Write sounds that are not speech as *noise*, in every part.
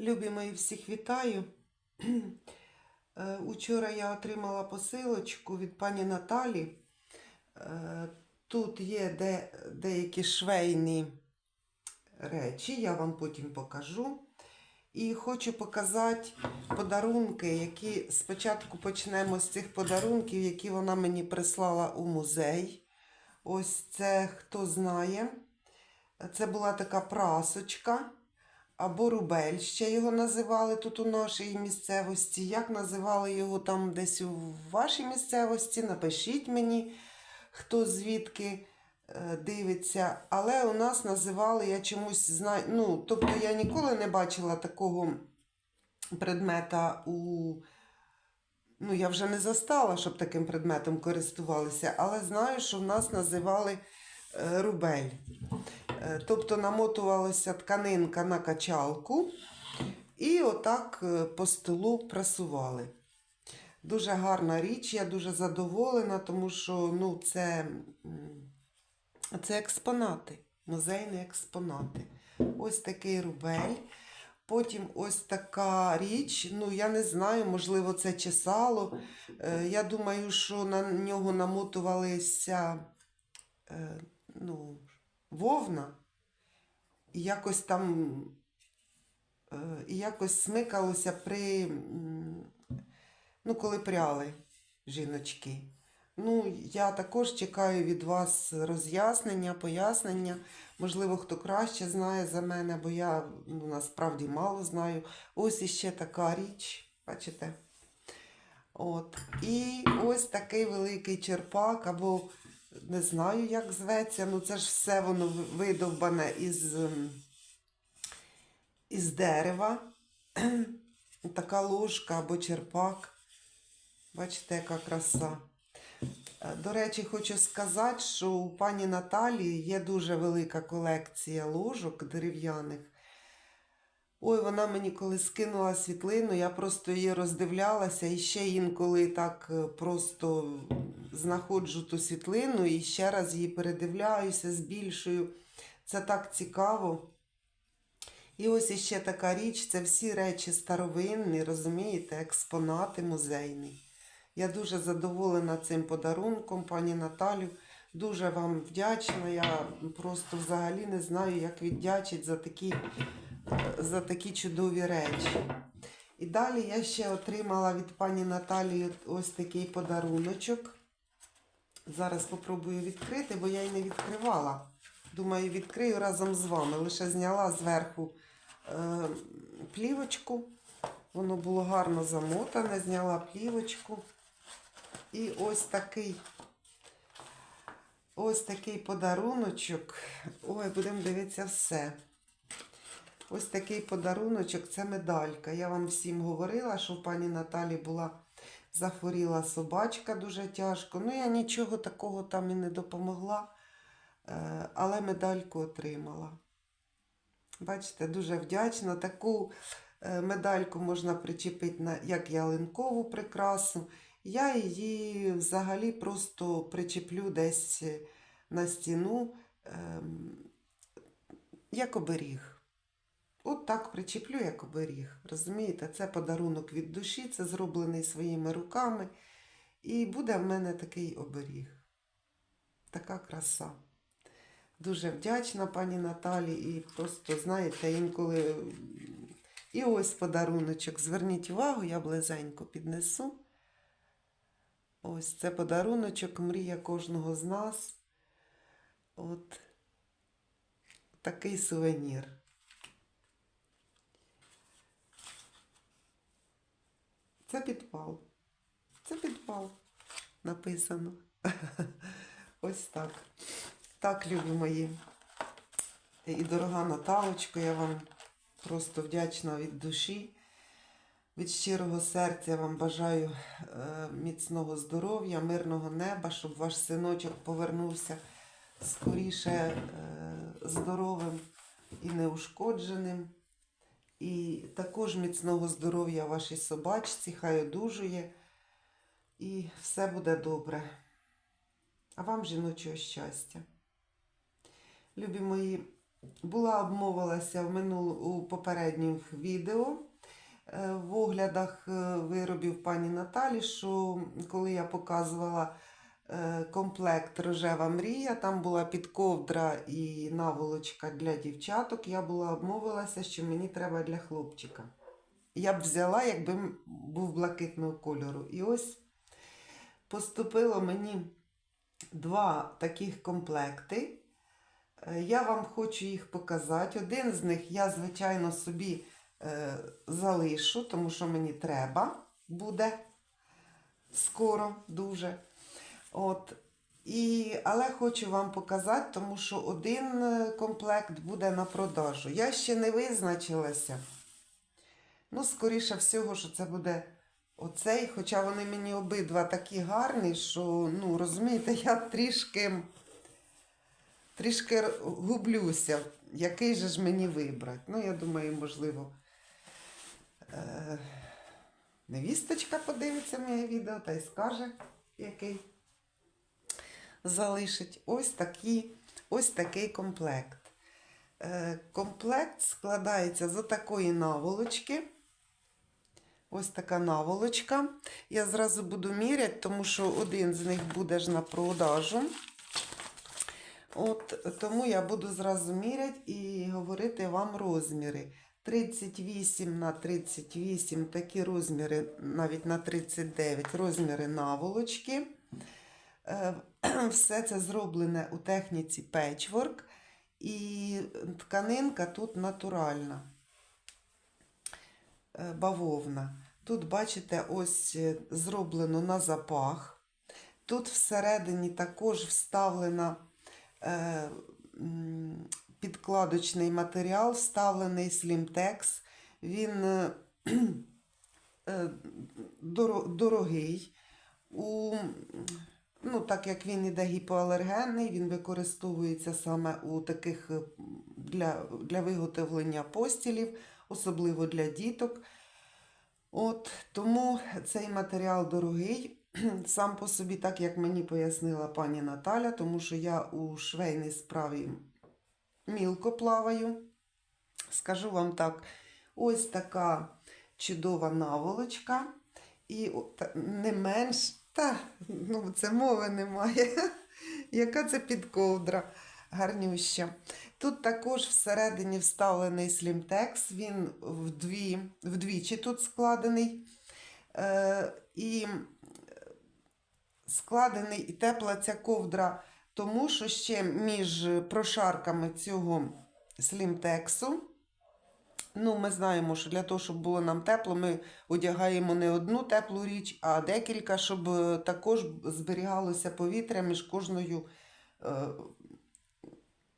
Любі мої, всіх вітаю. Е, Учора я отримала посилочку від пані Наталі. Е, Тут є де, деякі швейні речі, я вам потім покажу. І хочу показати подарунки, які спочатку почнемо з цих подарунків, які вона мені прислала у музей. Ось це хто знає. Це була така прасочка або рубель, ще його називали тут у нашій місцевості. Як називали його там десь у вашій місцевості? Напишіть мені, хто звідки е, дивиться. Але у нас називали, я чомусь знаю. Ну, тобто я ніколи не бачила такого предмета у. Ну, я вже не застала, щоб таким предметом користувалися, але знаю, що в нас називали е, рубель. Е, Тобто намотувалася тканинка на качалку і отак е, по столу прасували. Дуже гарна річ, я дуже задоволена, тому що ну, це, це експонати, музейні експонати. Ось такий рубель. Потім ось така річ, ну я не знаю, можливо, це чесало. Е, Я думаю, що на нього намотувалися ну, вовна, і якось там е, і якось смикалося при, ну, коли пряли жіночки. Ну, я також чекаю від вас роз'яснення, пояснення. Можливо, хто краще знає за мене, бо я ну, насправді мало знаю. Ось іще така річ, бачите? От. І ось такий великий черпак, або не знаю, як зветься, ну це ж все воно видовбане із, ем, із дерева. *clears throat* така ложка або черпак. Бачите, яка краса. Е, До речі, хочу сказати, що у пані Наталії є дуже велика колекція ложок дерев'яних. Ой, вона мені коли скинула світлину, я просто її роздивлялася і ще інколи так е, просто знаходжу ту світлину і ще раз її передивляюся, збільшую. Це так цікаво. І ось іще така річ, це всі речі старовинні, розумієте, експонати музейні. Я дуже задоволена цим подарунком, пані Наталю. Дуже вам вдячна. Я просто взагалі не знаю, як віддячити за такі, за такі чудові речі. І далі я ще отримала від пані Наталії ось такий подаруночок. Зараз спробую відкрити, бо я й не відкривала. Думаю, відкрию разом з вами. Лише зняла зверху е, плівочку. Воно було гарно замотане, зняла плівочку. І ось такий ось такий подаруночок. Ой, будемо дивитися все. Ось такий подаруночок це медалька. Я вам всім говорила, що у пані Наталі була захворіла собачка дуже тяжко. Ну, я нічого такого там і не допомогла, е, але медальку отримала. Бачите, дуже вдячна. Таку е, медальку можна причепити на як ялинкову прикрасу. Я її взагалі просто причеплю десь на стіну, ем, як оберіг. От так причеплю, як оберіг. Розумієте, це подарунок від душі, це зроблений своїми руками. І буде в мене такий оберіг. Така краса. Дуже вдячна пані Наталі. І просто, знаєте, інколи. І ось подаруночок. Зверніть увагу, я близенько піднесу. Ось це подаруночок, мрія кожного з нас. От такий сувенір. Це підпал. Це підпал. Написано. *laughs* Ось так. Так, любі мої. І дорога Наталочко, я вам просто вдячна від душі. Від щирого серця вам бажаю е, міцного здоров'я, мирного неба, щоб ваш синочок повернувся скоріше е, здоровим і неушкодженим. І також міцного здоров'я вашій собачці, хай одужує, і все буде добре. А вам жіночого щастя. Любі мої, була обмовилася в минул... у попередніх відео е, в оглядах е, виробів пані Наталі, що коли я показувала комплект Рожева мрія, там була підковдра і наволочка для дівчаток, я була обмовилася, що мені треба для хлопчика. Я б взяла, якби був блакитного кольору. І ось поступило мені два таких комплекти. Е, Я вам хочу їх показати. Один з них я, звичайно, собі е, залишу, тому що мені треба буде скоро дуже. От. І, але хочу вам показати, тому що один е, комплект буде на продажу. Я ще не визначилася. Ну, скоріше всього, що це буде оцей, хоча вони мені обидва такі гарні, що, ну, розумієте, я трішки, трішки гублюся, який же ж мені вибрати. Ну, я думаю, можливо, е- невісточка подивиться моє відео та й скаже, який залишить. Ось, такі, ось такий комплект. Е, Комплект складається з такої наволочки. Ось така наволочка. Я зразу буду міряти, тому що один з них буде ж на продажу. От, тому я буду зразу міряти і говорити вам розміри. 38 на 38, такі розміри, навіть на 39 розміри наволочки. Е, *clears throat* Все це зроблене у техніці печворк. І тканинка тут натуральна, е, бавовна. Тут, бачите, ось е, зроблено на запах. Тут всередині також вставлена підкладочний матеріал, вставлений слімтекс. Він *clears throat* дорогий. У, ну, так як він іде гіпоалергенний, він використовується саме у таких е, для, для виготовлення постілів, особливо для діток. От, тому цей матеріал дорогий. *clears throat* Сам по собі, так як мені пояснила пані Наталя, тому що я у швейній справі мілко плаваю. Скажу вам так, ось така чудова наволочка. І не менш, та, ну це мови немає. *laughs* Яка це підковдра гарнюща. Тут також всередині вставлений слімтекс, він вдві, вдвічі тут складений. Е, і складений і тепла ця ковдра, тому що ще між прошарками цього слімтексу. Ну, ми знаємо, що для того, щоб було нам тепло, ми одягаємо не одну теплу річ, а декілька, щоб е, також зберігалося повітря між кожною е,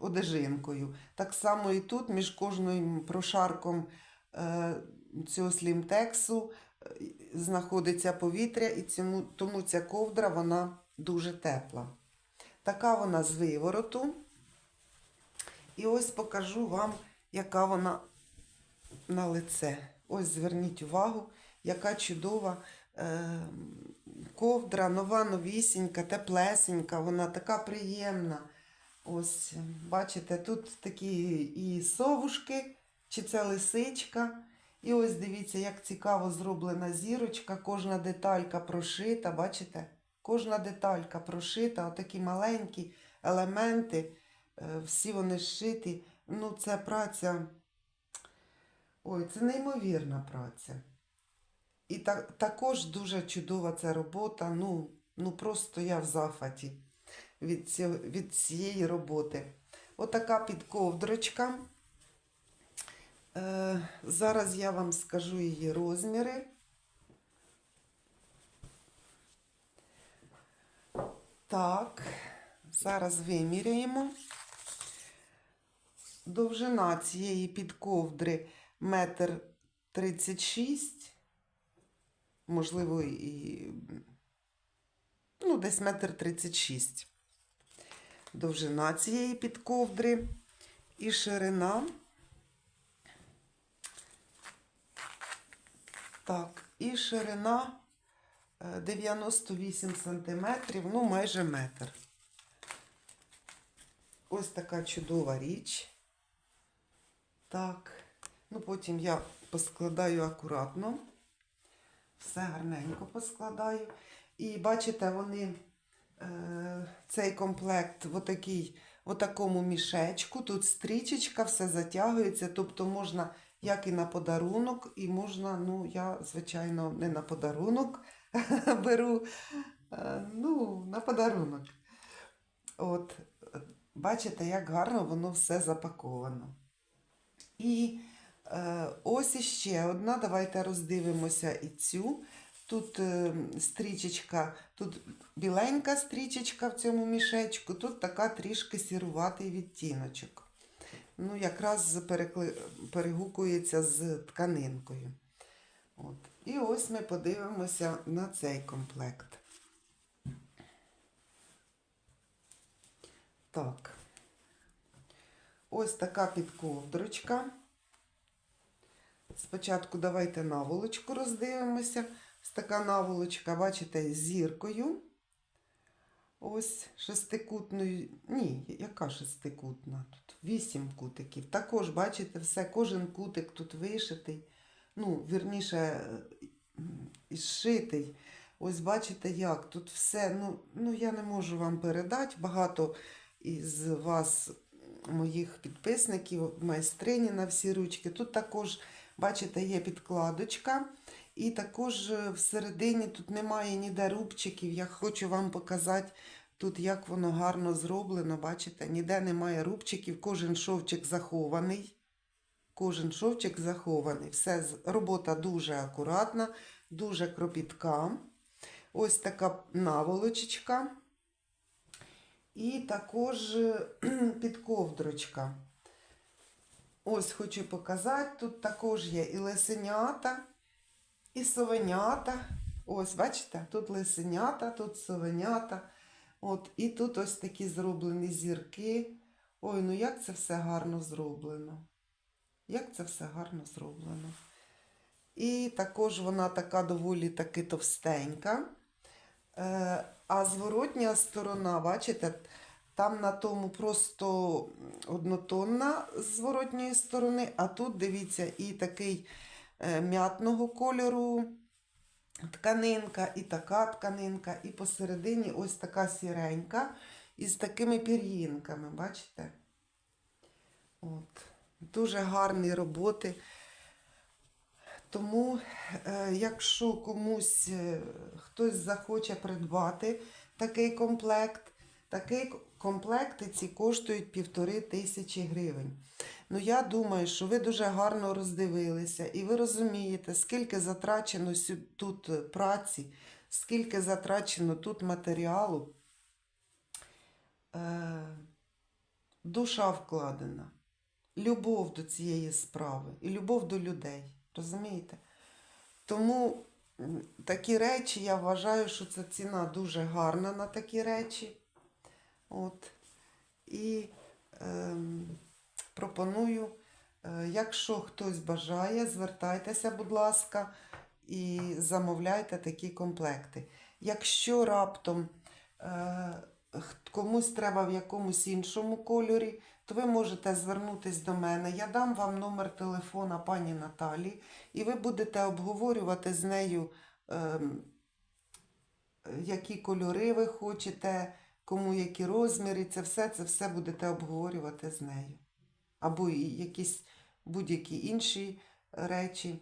одежинкою. Так само і тут, між кожним прошарком е, цього слімтексу е, знаходиться повітря, і цьому, тому ця ковдра вона дуже тепла. Така вона з вивороту. І ось покажу вам, яка вона на лице. Ось зверніть увагу, яка чудова е, ковдра, нова, новісінька, теплесенька, вона така приємна. Ось, бачите, тут такі і совушки, чи це лисичка. І ось дивіться, як цікаво зроблена зірочка, кожна деталька прошита, бачите? Кожна деталька прошита, отакі маленькі елементи, е, всі вони зшиті. Ну, це праця. Ой, це неймовірна праця. І так, також дуже чудова ця робота. Ну, ну просто я в захваті від, від цієї роботи. Отака підковдрочка. Е, зараз я вам скажу її розміри. Так, зараз виміряємо. Довжина цієї підковдри метр тридцять шість, можливо, і ну, десь метр тридцять шість. Довжина цієї підковдри і ширина. Так, і ширина е, 98 сантиметрів, ну майже метр. Ось така чудова річ. Так. Ну, потім я поскладаю акуратно. Все гарненько поскладаю. І бачите, вони е, цей комплект в, отакому мішечку. Тут стрічечка, все затягується. Тобто можна як і на подарунок, і можна, ну, я, звичайно, не на подарунок *laughs* беру. е, Ну, на подарунок. От, бачите, як гарно воно все запаковано. І ось іще одна. Давайте роздивимося і цю. Тут е, стрічечка, тут біленька стрічечка в цьому мішечку, тут така трішки сіруватий відтіночок. Ну, якраз перегукується з тканинкою. От. І ось ми подивимося на цей комплект. Так. Ось така підковдрочка. Спочатку давайте наволочку роздивимося. Ось така наволочка, бачите, з зіркою. Ось шестикутною. Ні, яка шестикутна? Тут вісім кутиків. Також, бачите, все, кожен кутик тут вишитий. Ну, вірніше, зшитий. Ось бачите, як тут все. Ну, ну я не можу вам передати. Багато із вас, моїх підписників, майстрині на всі ручки. Тут також, бачите, є підкладочка. І також е, всередині тут немає ніде рубчиків. Я хочу вам показати тут, як воно гарно зроблено. Бачите, ніде немає рубчиків, кожен шовчик захований. Кожен шовчик захований. Все, робота дуже акуратна, дуже кропітка. Ось така наволочечка. І також е, *clears throat* підковдрочка. Ось хочу показати. Тут також є і лисенята, і совенята. Ось, бачите, тут лисенята, тут совенята. От, і тут ось такі зроблені зірки. Ой, ну як це все гарно зроблено. Як це все гарно зроблено. І також вона така доволі таки товстенька. Е, а зворотня сторона, бачите, там на тому просто однотонна з зворотньої сторони, а тут, дивіться, і такий е, м'ятного кольору тканинка, і така тканинка, і посередині ось така сіренька із такими пір'їнками, бачите? От. Дуже гарні роботи. Тому, е, якщо комусь е, хтось захоче придбати такий комплект, такий комплекти ці коштують півтори тисячі гривень. Ну, я думаю, що ви дуже гарно роздивилися і ви розумієте, скільки затрачено тут е, праці, скільки затрачено тут матеріалу. Е, душа вкладена, любов до цієї справи і любов до людей. Розумієте? Тому такі речі, я вважаю, що ця ціна дуже гарна на такі речі. От. І ем, пропоную, е, якщо хтось бажає, звертайтеся, будь ласка, і замовляйте такі комплекти. Якщо раптом е, комусь треба в якомусь іншому кольорі, то ви можете звернутись до мене. Я дам вам номер телефона пані Наталі, і ви будете обговорювати з нею, ем, які кольори ви хочете, кому які розміри. Це все, це все будете обговорювати з нею. Або якісь будь-які інші речі.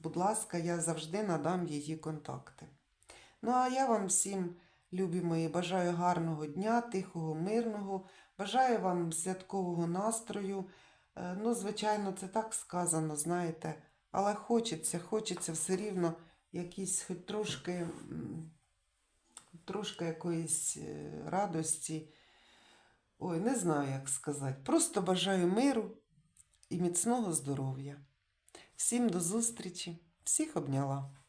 Будь ласка, я завжди надам її контакти. Ну, а я вам всім, любі мої, бажаю гарного дня, тихого, мирного. Бажаю вам святкового настрою. Е, Ну, звичайно, це так сказано, знаєте, але хочеться, хочеться все рівно якісь хоч трошки, трошки якоїсь е, радості. Ой, не знаю, як сказати. Просто бажаю миру і міцного здоров'я. Всім до зустрічі, всіх обняла.